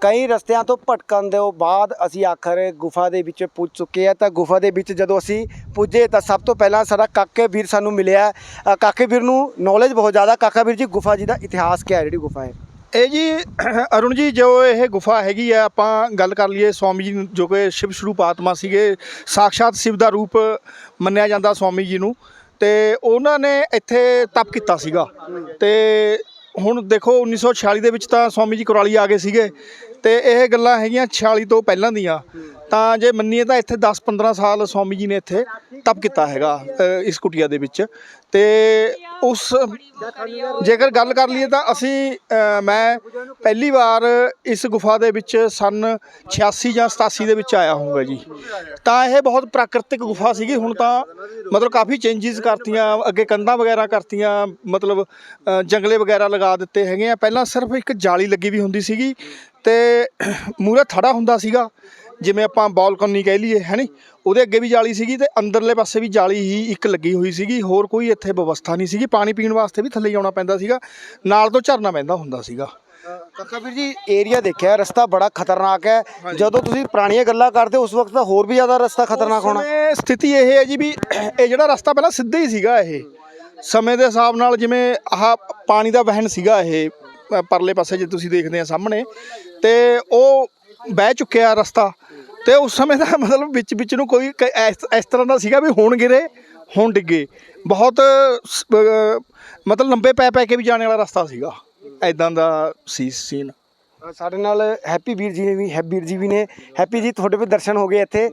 ਕਈ ਰਸਤਿਆਂ ਤੋਂ ਭਟਕਣ ਦੇ ਬਾਅਦ ਅਸੀਂ ਆਖਰ ਗੁਫਾ ਦੇ ਵਿੱਚ ਪੁੱਜ ਚੁੱਕੇ ਆ ਤਾਂ ਗੁਫਾ ਦੇ ਵਿੱਚ ਜਦੋਂ ਅਸੀਂ ਪੁੱਜੇ ਤਾਂ ਸਭ ਤੋਂ ਪਹਿਲਾਂ ਸਾਡਾ ਕਾਕੇ ਵੀਰ ਸਾਨੂੰ ਮਿਲਿਆ। ਕਾਕੇ ਵੀਰ ਨੂੰ ਨੌਲੇਜ ਬਹੁਤ ਜ਼ਿਆਦਾ। ਕਾਕਾ ਵੀਰ ਜੀ, ਗੁਫਾ ਜੀ ਦਾ ਇਤਿਹਾਸ ਕੀ ਹੈ? ਜਿਹੜੀ ਗੁਫਾ ਹੈ। ਇਹ ਜੀ, ਅਰੁਣ ਜੀ, ਜੋ ਇਹ ਗੁਫਾ ਹੈਗੀ ਆ, ਆਪਾਂ ਗੱਲ ਕਰ ਲਈਏ ਸਵਾਮੀ ਜੀ ਜੋ ਕਿ ਸ਼ਿਵ ਸਰੂਪ ਆਤਮਾ ਸੀਗੇ। ਸਾਖਸ਼ਾਤ ਸ਼ਿਵ ਦਾ ਰੂਪ ਮੰਨਿਆ ਜਾਂਦਾ ਸਵਾਮੀ ਜੀ ਨੂੰ। ਤੇ ਉਹਨਾਂ ਨੇ ਇੱਥੇ ਤਪ ਕੀਤਾ ਸੀਗਾ। ਤੇ ਹੁਣ ਦੇਖੋ 1946 ਦੇ ਵਿੱਚ ਤਾਂ ਸਵਾਮੀ ਜੀ ਕੁਰਾਲੀ ਆ ਗਏ ਸੀਗੇ। ਤੇ ਇਹ ਗੱਲਾਂ ਹੈਗੀਆਂ 46 ਤੋਂ ਪਹਿਲਾਂ ਦੀਆਂ। ਤਾਂ ਜੇ ਮੰਨੀਏ ਤਾਂ ਇੱਥੇ 10-15 ਸਾਲ ਸਵਾਮੀ ਜੀ ਨੇ ਇੱਥੇ ਤਪ ਕੀਤਾ ਹੈਗਾ ਇਸ ਕੁਟੀਆ ਦੇ ਵਿੱਚ। ਤੇ ਉਸ ਜੇਕਰ ਗੱਲ ਕਰ ਲਈਏ ਤਾਂ ਅਸੀਂ ਮੈਂ ਪਹਿਲੀ ਵਾਰ ਇਸ ਗੁਫਾ ਦੇ ਵਿੱਚ ਸਨ 86 ਜਾਂ 87 ਦੇ ਵਿੱਚ ਆਇਆ ਹੋਊਗਾ ਜੀ। ਤਾਂ ਇਹ ਬਹੁਤ ਪ੍ਰਾਕਿਰਤਿਕ ਗੁਫਾ ਸੀਗੀ ਹੁਣ ਤਾਂ ਮਤਲਬ ਕਾਫੀ ਚੇਂਜਸ ਕਰਤੀਆਂ ਅੱਗੇ ਕੰਧਾਂ ਵਗੈਰਾ ਕਰਤੀਆਂ ਮਤਲਬ ਜੰਗਲੇ ਵਗੈਰਾ ਲਗਾ ਦਿੱਤੇ ਹੈਗੇ ਆ। ਪਹਿਲਾਂ ਸਿਰਫ ਇੱਕ ਜਾਲੀ ਲੱਗੀ ਵੀ ਹੁੰਦੀ ਸੀਗੀ ਤੇ ਮੂਰੇ ਥੜਾ ਹੁੰਦਾ ਸੀਗਾ। ਜਿਵੇਂ ਆਪਾਂ ਬਾਲਕਨੀ ਕਹਿ ਲਈਏ ਹੈਨੀ ਉਹਦੇ ਅੱਗੇ ਵੀ ਜਾਲੀ ਸੀਗੀ ਤੇ ਅੰਦਰਲੇ ਪਾਸੇ ਵੀ ਜਾਲੀ ਹੀ ਇੱਕ ਲੱਗੀ ਹੋਈ ਸੀਗੀ ਹੋਰ ਕੋਈ ਇੱਥੇ ਵਿਵਸਥਾ ਨਹੀਂ ਸੀਗੀ। ਪਾਣੀ ਪੀਣ ਵਾਸਤੇ ਵੀ ਥੱਲੇ ਹੀ ਆਉਣਾ ਪੈਂਦਾ ਸੀਗਾ ਨਾਲ ਤੋਂ ਝਰਨਾ ਪੈਂਦਾ ਹੁੰਦਾ ਸੀਗਾ। ਕਾਕਾ ਵੀਰ ਜੀ ਏਰੀਆ ਦੇਖਿਆ ਰਸਤਾ ਬੜਾ ਖਤਰਨਾਕ ਹੈ। ਜਦੋਂ ਤੁਸੀਂ ਪੁਰਾਣੀਆਂ ਗੱਲਾਂ ਕਰਦੇ ਹੋ, ਉਸ ਵਕਤ ਤਾਂ ਹੋਰ ਵੀ ਜ਼ਿਆਦਾ ਰਸਤਾ ਖਤਰਨਾਕ ਹੋਣਾ। ਸਥਿਤੀ ਇਹ ਹੈ ਜੀ ਵੀ ਇਹ ਜਿਹੜਾ ਰਸਤਾ ਪਹਿਲਾਂ ਸਿੱਧਾ ਹੀ ਸੀਗਾ ਇਹ। ਸਮੇਂ ਦੇ ਹਿਸਾਬ ਨਾਲ ਜਿਵੇਂ ਆਹ ਪਾਣੀ ਦਾ ਵਹਿਣ ਸੀਗਾ ਇਹ ਪਰਲੇ ਪਾਸੇ ਜੇ ਤੁਸੀਂ ਦੇਖਦੇ ਆ ਸਾਹਮਣੇ ਤੇ ਉਹ ਬਹਿ ਚੁੱਕਿਆ ਰਸਤਾ। ਤੇ ਉਸ ਸਮੇਂ ਦਾ ਮਤਲਬ ਵਿੱਚ ਵਿੱਚ ਨੂੰ ਕੋਈ ਇਸ ਇਸ ਤਰ੍ਹਾਂ ਦਾ ਸੀਗਾ ਵੀ ਹੁਣ ਗਿਰੇ ਹੁਣ ਡਿੱਗੇ। ਬਹੁਤ ਮਤਲਬ ਲੰਬੇ ਪੈ ਪੈ ਕੇ ਵੀ ਜਾਣੇ ਵਾਲਾ ਰਸਤਾ ਸੀਗਾ। ਐਦਾਂ ਦਾ ਸੀ ਸੀਨ ਸਾਡੇ ਨਾਲ ਹੈਪੀ ਵੀਰ ਜੀ ਨੇ ਵੀ ਹੈਪੀ ਵੀਰ ਜੀ ਵੀ ਨੇ। ਹੈਪੀ ਜੀ ਤੁਹਾਡੇ ਵੀ ਦਰਸ਼ਨ ਹੋ ਗਏ ਇੱਥੇ।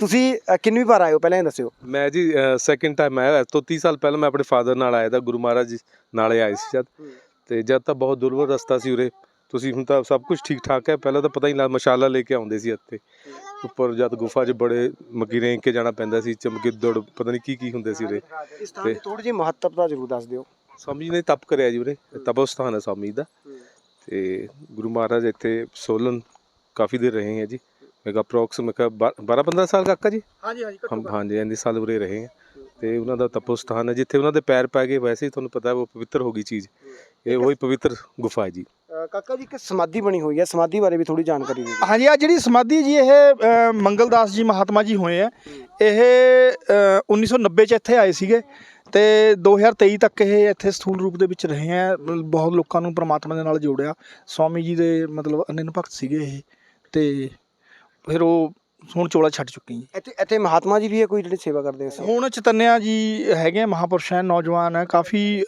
ਤੁਸੀਂ ਅ, ਕਿੰਨਵੀਂ ਵਾਰ ਆਏ ਹੋ? ਪਹਿਲਾਂ ਇਹ ਦੱਸਿਓ। ਮੈਂ ਜੀ ਸੈਕਿੰਡ ਟਾਈਮ ਆਇਆ ਅੱਜ ਤੋਂ 30 ਸਾਲ ਪਹਿਲਾਂ ਮੈਂ ਆਪਣੇ ਫਾਦਰ ਨਾਲ ਆਇਆ ਤਾਂ ਗੁਰੂ ਮਹਾਰਾਜ ਜੀ ਨਾਲੇ ਆਏ ਸੀ ਜਦ। ਤੇ ਜਦ ਤਾਂ ਬਹੁਤ ਦੁਰਵਰ ਰਸਤਾ ਸੀ ਉਰੇ। ਤੁਸੀਂ ਹੁਣ ਤਾਂ ਸਭ ਕੁਝ ਠੀਕ ਠਾਕ ਹੈ। ਪਹਿਲਾਂ ਤਾਂ ਪਤਾ ਹੀ ਨਹੀਂ ਮਸ਼ਾਲਾ ਲੈ ਕੇ ਆਉਂਦੇ ਸੀ ਇੱਥੇ। ਉੱਪਰ ਜਦ ਗੁਫਾ 'ਚ ਬੜੇ ਮੱਕੀ ਰੇਂਗ ਕੇ ਜਾਣਾ ਪੈਂਦਾ ਸੀ ਚਮਗਿੱਦੜ ਪਤਾ ਨਹੀਂ ਕੀ ਕੀ ਹੁੰਦੇ ਸੀ ਉਰੇ। ਇਸ ਸਥਾਨ ਦੀ ਥੋੜੀ ਜਿਹੀ ਮਹੱਤਵਤਾ ਜ਼ਰੂਰ ਦੱਸ ਦਿਓ। ਸਵਾਮੀ ਜੀ ਨੇ ਤਪ ਕਰਿਆ ਜੀ ਉਰੇ ਤਪੋ ਸਥਾਨ ਹੈ ਸਵਾਮੀ ਜੀ ਦਾ। ਤੇ ਗੁਰੂ ਮਹਾਰਾਜ ਇੱਥੇ ਸੋਲਨ ਕਾਫੀ ਦੇਰ ਰਹੇ ਹੈ ਜੀ। ਮੈਂ ਅਪਰੋਕਸ ਮੈਂ ਕਿਹਾ 12 15 ਸਾਲ ਕਾਕਾ ਜੀ? ਹਾਂਜੀ ਹਾਂਜੀ ਹਮ ਹਾਂਜੀ ਇੰਨੇ ਸਾਲ ਉਰੇ ਰਹੇ ਹੈ। ਤੇ ਉਹਨਾਂ ਦਾ ਤਪੋ ਸਥਾਨ ਹੈ ਜਿੱਥੇ ਉਹਨਾਂ ਦੇ ਪੈਰ ਪੈ ਗਏ ਵੈਸੇ ਹੀ ਤੁਹਾਨੂੰ ਪਤਾ ਹੈ ਉਹ ਪਵਿੱਤਰ ਹੋ ਗਈ ਚੀਜ਼। ਇਹ ਉਹੀ ਪਵਿੱਤਰ ਗੁਫਾ ਹੈ ਜੀ। ਕਾਕਾ ਜੀ ਇੱਕ ਸਮਾਧੀ ਬਣੀ ਹੋਈ ਹੈ ਸਮਾਧੀ ਬਾਰੇ ਵੀ ਥੋੜੀ ਜਾਣਕਾਰੀ ਦਿਓ। ਹਾਂਜੀ ਆ ਜਿਹੜੀ ਸਮਾਧੀ ਜੀ ਇਹ ਅ, ਮੰਗਲਦਾਸ ਜੀ ਮਹਾਤਮਾ ਜੀ ਹੋਏ ਆ ਇਹ ਅ, 1990 ਚ ਇੱਥੇ ਆਏ ਸੀਗੇ ਤੇ 2023 ਤੱਕ ਇਹ ਇੱਥੇ ਸਥੂਲ ਰੂਪ ਦੇ ਵਿੱਚ ਰਹੇ ਆ ਮ- ਬਹੁਤ ਲੋਕਾਂ ਨੂੰ ਪ੍ਰਮਾਤਮਾ ਦੇ ਨਾਲ ਜੋੜਿਆ। ਸਵਾਮੀ ਜੀ ਦੇ ਮਤਲਬ ਅਨੰਨ ਭਗਤ ਸੀਗੇ ਇਹ ਤੇ ਫਿਰ ਉਹ ਹੁਣ ਚੋਲਾ ਛੱਡ ਚੁੱਕੇ ਜੀ। ਇੱਥੇ ਇੱਥੇ ਮਹਾਤਮਾ ਜੀ ਵੀ ਹੈ ਕੋਈ ਜਿਹੜੇ ਸੇਵਾ ਕਰਦੇ ਸੀ ਹੁਣ ਚਤਨਿਆ ਜੀ ਹੈਗੇ ਆ, ਮਹਾਪੁਰਸ਼ ਹੈ ਨੌਜਵਾਨ ਹੈ ਕਾਫੀ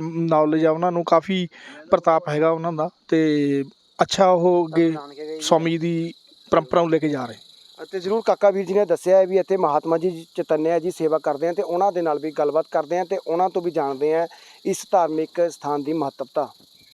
ਨੌਲੇਜ ਆ ਉਹਨਾਂ ਨੂੰ ਕਾਫੀ ਪ੍ਰਤਾਪ ਹੈਗਾ ਉਹਨਾਂ ਦਾ ਤੇ ਅੱਛਾ ਉਹ ਅੱਗੇ ਸਵਾਮੀ ਦੀ ਪਰੰਪਰਾ ਨੂੰ ਲੈ ਕੇ ਜਾ ਰਹੇ। ਅਤੇ ਜ਼ਰੂਰ ਕਾਕਾ ਵੀਰ ਜੀ ਨੇ ਦੱਸਿਆ ਹੈ ਵੀ ਇੱਥੇ ਮਹਾਤਮਾ ਜੀ ਚਤਨਿਆ ਜੀ ਸੇਵਾ ਕਰਦੇ ਆ ਤੇ ਉਹਨਾਂ ਦੇ ਨਾਲ ਵੀ ਗੱਲਬਾਤ ਕਰਦੇ ਆ ਤੇ ਉਹਨਾਂ ਤੋਂ ਵੀ ਜਾਣਦੇ ਆ ਇਸ ਧਾਰਮਿਕ ਸਥਾਨ ਦੀ ਮਹੱਤਵਤਾ।